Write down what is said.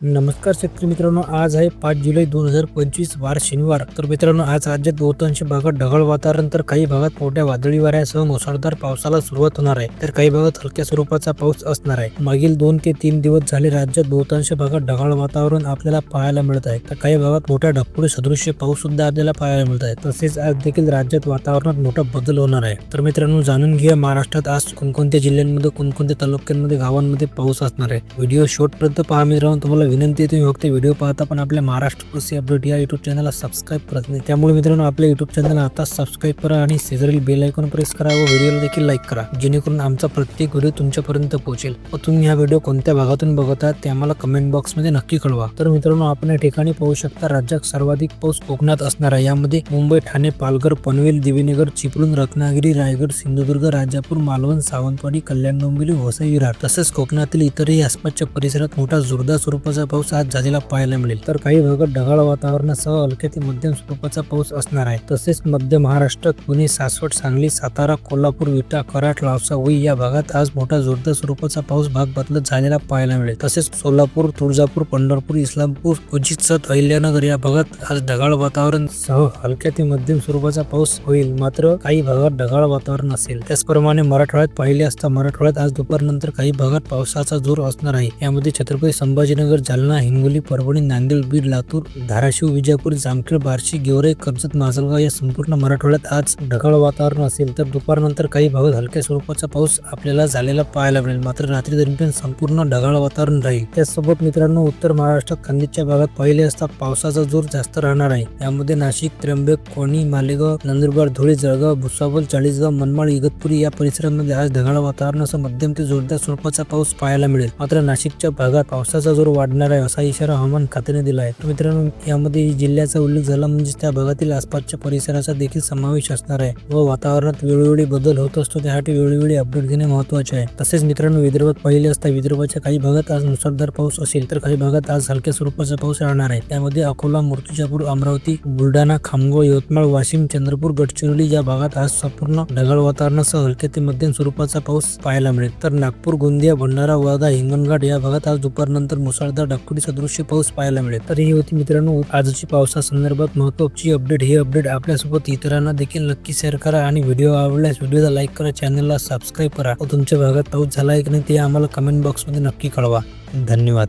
नमस्कार शेतकरी मित्रांनो आज आहे पाच जुलै दोन हजार पंचवीस वार शनिवार. तर मित्रांनो आज राज्यात बहुतांश भागात ढगाळ वातावरण तर काही भागात मोठ्या वादळी वाऱ्यासह मुसळधार पावसाला सुरुवात होणार आहे. तर काही भागात हलक्या स्वरूपाचा पाऊस असणार आहे. मागील दोन ते तीन दिवस झाले राज्यात बहुतांश भागात ढगाळ वातावरण आपल्याला पाहायला मिळत आहे. तर काही भागात मोठ्या ढगफुटी सदृश्य पाऊस सुद्धा आपल्याला पाहायला मिळत आहे. तसेच आज देखील राज्यात वातावरणात मोठा बदल होणार आहे. तर मित्रांनो जाणून घ्या महाराष्ट्रात आज कोणकोणत्या जिल्ह्यांमध्ये कोणकोणत्या तालुक्यांमध्ये गावांमध्ये पाऊस असणार आहे. व्हिडिओ शॉर्टपर्यंत पहा मित्रांनो तुम्हाला विनंती आहे तुम्ही फक्त व्हिडिओ पाहता पण आपल्या महाराष्ट्र कृषी अपडेट या यूट्यूब चॅनलला सबस्क्राईब करत नाही. त्यामुळे मित्रांनो आपल्या यूट्यूब चॅनल आता सबस्क्राईब करा आणि शेजारील बेल आयकॉन प्रेस करा व व्हिडिओला देखील लाईक करा जेणेकरून आमचा प्रत्येक व्हिडिओ तुमच्यापर्यंत पोहोचेल. व तुम्ही हा व्हिडिओ कोणत्या भागातून बघत आहात ते आम्हाला कमेंट बॉक्समध्ये नक्की कळवा. तर मित्रांनो आपण या ठिकाणी पाहू शकता राज्यात सर्वाधिक पाऊस कोकणात असणार आहे. यामध्ये मुंबई ठाणे पालघर पनवेल दिवेनगर चिपळूण रत्नागिरी रायगड सिंधुदुर्ग राजापूर मालवण सावंतवाडी कल्याण डोंबिवली वसई विरार तसेच कोकणातील इतरही आसपासच्या परिसरात मोठा जोरदार स्वरूपाचा पाऊस आज झालेला पाहायला मिळेल. तर काही भागात ढगाळ वातावरणासह हलक्या ते मध्यम स्वरूपाचा पाऊस असणार आहे. तसेच मध्य महाराष्ट्र पुणे सासवड सांगली सातारा कोल्हापूर विटा कराड लावसा वई या भागात आज मोठा जोरदार स्वरूपाचा पाऊस भाग बदलत झालेला पाहायला मिळेल. तसेच सोलापूर तुळजापूर पंढरपूर इस्लामपूर उजितसत अहिल्यानगर या भागात आज ढगाळ वातावरण सह हलक्या ते मध्यम स्वरूपाचा पाऊस होईल. मात्र काही भागात ढगाळ वातावरण असेल. त्याचप्रमाणे मराठवाड्यात पाहिले असता मराठवाड्यात आज दुपारनंतर काही भागात पावसाचा जोर असणार आहे. यामध्ये छत्रपती संभाजीनगर जालना हिंगोली परभणी नांदेड बीड लातूर धाराशिव विजापूर जामखेड बार्शी गेवराई कर्जत माजलगाव या संपूर्ण मराठवाड्यात आज ढगाळ वातावरण असेल तर दुपारनंतर काही भागात हलक्या स्वरूपाचा पाऊस आपल्याला झालेला पाहायला मिळेल. मात्र रात्री दरम्यान संपूर्ण ढगाळ वातावरण राहील. त्याचसोबत मित्रांनो उत्तर महाराष्ट्रात खानदेशच्या भागात पाहिले असता पावसाचा जोर जास्त राहणार आहे. यामध्ये नाशिक त्र्यंबक कोणी मालेगाव नंदुरबार धुळे जळगाव भुसावल चाळीसगाव मनमाड इगतपुरी या परिसरामध्ये आज ढगाळ वातावरण असं मध्यम ते जोरदार स्वरूपाचा पाऊस पाहायला मिळेल. मात्र नाशिकच्या भागात पावसाचा जोर वाढणार आहे असा इशारा हवामान खात्याने दिला आहे. तर मित्रांनो यामध्ये जिल्ह्याचा उल्लेख झाला म्हणजे त्या भागातील आसपासच्या परिसराचा देखील समावेश असणार आहे व वातावरणात वेळोवेळी बदल होत असतो. त्यासाठी वेळोवेळी अपडेट घेणे महत्त्वाचे आहे. तसेच मित्रांनो विदर्भात पाहिले असता विदर्भाच्या काही भागात आज मुसळधार पाऊस असेल तर काही भागात आज हलक्या स्वरूपाचा पाऊस राहणार आहे. त्यामध्ये अकोला मूर्तिजापूर अमरावती बुलढाणा खामगाव यवतमाळ वाशिम चंद्रपूर गडचिरोली या भागात आज संपूर्ण ढगाळ वातावरणासह हलक्या ते मध्यम स्वरूपाचा पाऊस पाहायला मिळेल. तर नागपूर गोंदिया भंडारा वर्धा हिंगणघाट या भागात आज दुपारनंतर मुसळधार ढगफुटी सदृश्य पाऊस पाहायला मिळेल. तर ही होती मित्रांनो आजची पावसासंदर्भात महत्वाची अपडेट ही अपडेट आपल्यासोबत इतरांना देखील नक्की शेअर करा आणि व्हिडिओ आवडल्यास व्हिडिओला लाईक करा चॅनलला सबस्क्राईब करा. व तुमच्या भागात पाऊस झाला आहे की नाही ते आम्हाला कमेंट बॉक्समध्ये नक्की कळवा. धन्यवाद.